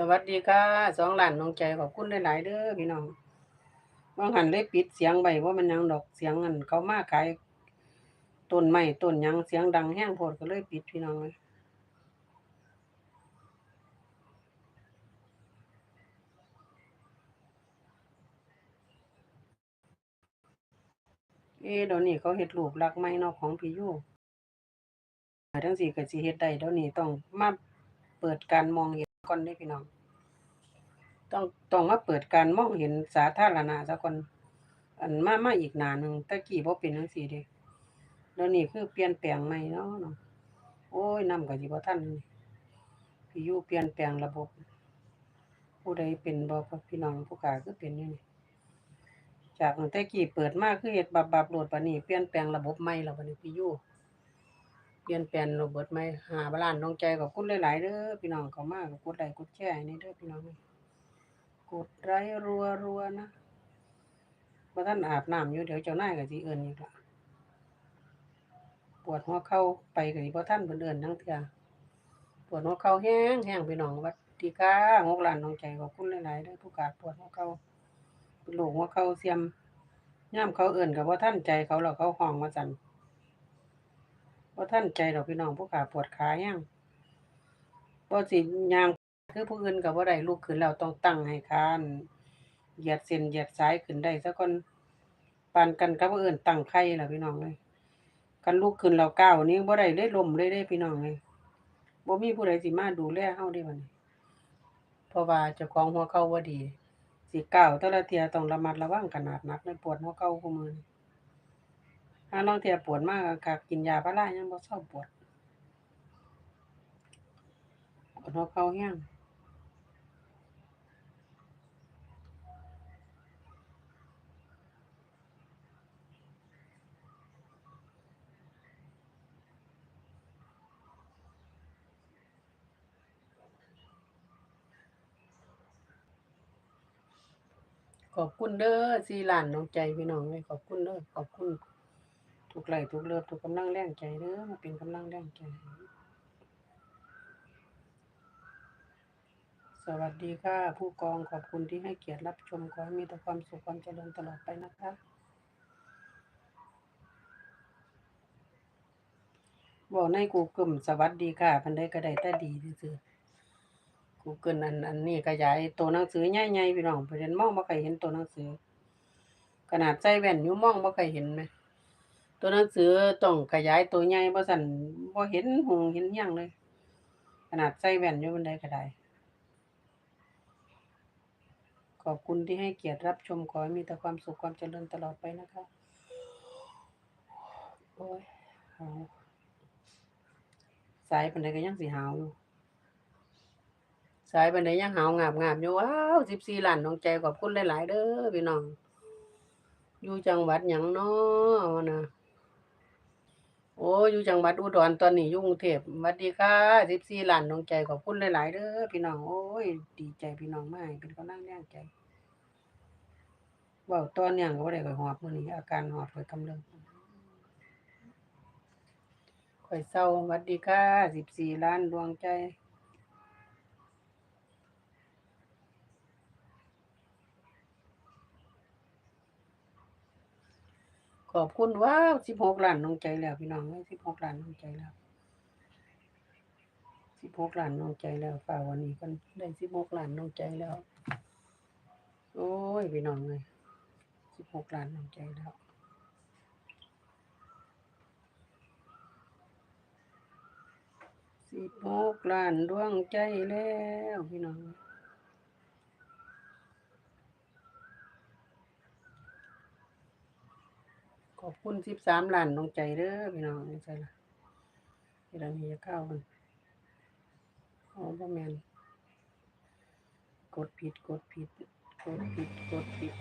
สวัสดีค่ะสองหลานน้องใจขอบคุณหลายๆเด้อพี่น้องบางหันเลยปิดเสียงไว้ว่ามันยังดอกเสียงอันเขามาขายต้นไม้ต้นยังเสียงดังแห้งโพดก็เลยปิดพี่น้องเลยเอ๊เดี๋ยวนี้เขาเฮ็ดรูปลักษณ์ใหม่เนาะของพี่ยู่ทั้งสี่ก็สิเฮ็ดได้เดี๋ยวนี้ต้องมาเปิดการมองเห็นก่อนเด้พี่น้อง ต้องต้องมาเปิดการมองเห็นสาธารณะซะก่อนอันมามาอีกหน้าหนึ่งต่กี้บ่เป็นจังซี่เด้เดี๋ยวนี้คือเปลี่ยนแปลงใหม่เนาะเนาะโอ้ยนำก็สิบ่ทันพี่อยู่เปลี่ยนแปลงระบบ ผู้ใดเป็นบ่พี่น้องผู้กาคือเป็นอยู่นี่จากตั้งแต่กี้เปิดมาคือเฮ็ดบับๆโลดบัดนี้เปลี่ยนแปลงระบบใหม่แล้วบัดนี้พี่อยู่เปลี่ยนแปลงระบบใหม่หาบาลานน้องใจขอบคุณหลายๆเด้อพี่น้องเข้ามาก็กดไลค์กดแชร์ในี่เด้อพี่น้อง กดไลค์รัวๆนะบ่ทันอาบน้ำอยู่เดี๋ยวเจ้านายก็สิเอินอีกละปวดหัวเข่าไปก็สิบ่ทันเพิ่นเอิ้นทั้งเทื่อปวดหัวเข่าแห้งแห้งพี่น้องวัดดีค่ะงกหลานน้องใจขอบคุณหลายๆเด้อผู้กาปวดหัวเข่าเป็นโรคหัวเข่าเสื่อมยามเขาเอินก็บ่ทันใจเขาแล้วเขาห้องว่าซั่นบ่ทันใจดอกพี่น้องผู้กาปวดขาแห้งบ่สิยาง คือผู้อื่นก็บ่ได้ลุกขึ้นแล้วต้องตั้งให้คานเหยียดเส้นเหยียดสายขึ้นได้ซะก่อนปานกันกับผู้อื่นตั้งไข่ล่ะพี่น้องเอ้ยคันลุกขึ้นแล้วก้าวนี้บ่ได้เลยลมเลยเด้พี่น้องเอ้ยบ่มีผู้ใดสิมาดูแลเฮาได้บัดนี้เพราะว่าเจ้าของหัวเข่าบ่ดีสิก้าวแต่ละเทียต้องระมัดระวังขนาดหนักเลยปวดหัวเข่าคุมื้อนี้ถ้าลางเทียปวดมากก็กินยาพารายังบ่เซาปวดปวดหัวเข่าแรง อบคุณเด้อสี่ล้านน้องใจพี่น้องเอ้ยขอบคุณเด้อขอบคุณ ทุกไหลทุกเลิฟทุกกำลังแรงใจเด้อมาเป็นกำลังแรงใจ สวัสดีค่ะ ผู้กองขอบคุณที่ให้เกียรติรับชมขอให้มีแต่ความสุขความเจริญตลอดไปนะคะบอกในกูกึมสวัสดีค่ะพันได้ก็ได้แต่ดีซื่อ กูเกิลอันอันนี้ขยายตัวหนังสือใหญ่ๆพี่น้องไปเรียนมองบ่เคยเห็นตัวหนังสือ ขนาดใส่แว่นอยู่มองบ่เคยเห็นไหมตัวหนังสือต้องขยายตัวใหญ่บ่ซั่นบ่เห็นหงเห็นหยังเลย ขนาดใส่แว่นอยู่บันไดก็ได้ขอบคุณที่ให้เกียรติรับชมขอให้มีแต่ความสุขความเจริญตลอดไปนะคะโอ้ยสายปานใดก็ยังสิหาวอยู่ สายปานใดยังหาวงาบๆอยู่ว้าว14ล้านน้องใจขอบคุณหลาย ๆ เด้อพี่น้อง อยู่จังหวัดหยังน้อวะนะโอ้อยู่จังหวัดอุดรตอนนี้ยู่งเทพสวัสดีค่ะ14ล้านน้องใจขอบคุณหลาย ๆ เด้อพี่น้องโอ้ยดีใจพี่น้องมากเป็นกำลังแรงใจว้าตอนเนื่องก็ได้ค่อยหอบมื้อนี้อาการหอบค่อยกำเริบค่อยเศร้าสวัสดีค่ะ14ล้านดวงใจ อบคุณว้าว16ล้านน้องใจแล้วพี่น้องเอ้ย16ล้านน้องใจแล้ว16ล้านน้องใจแล้วฝ่ากวันนี้เพิ่นได้16ล้านน้องใจแล้ว โอ้ยพี่น้องเอ้ย16ล้านน้องใจแล้ว16ล้านดวงใจแล้วพี่น้อง อบคุณ13ล้านน้องใจเด้อพี่น้องนี่ใช่ละเฮ็ดอันนี้จะเข้ามันอ๋อบ่แม่นกดผิดกดผิดกดผิดกดผิด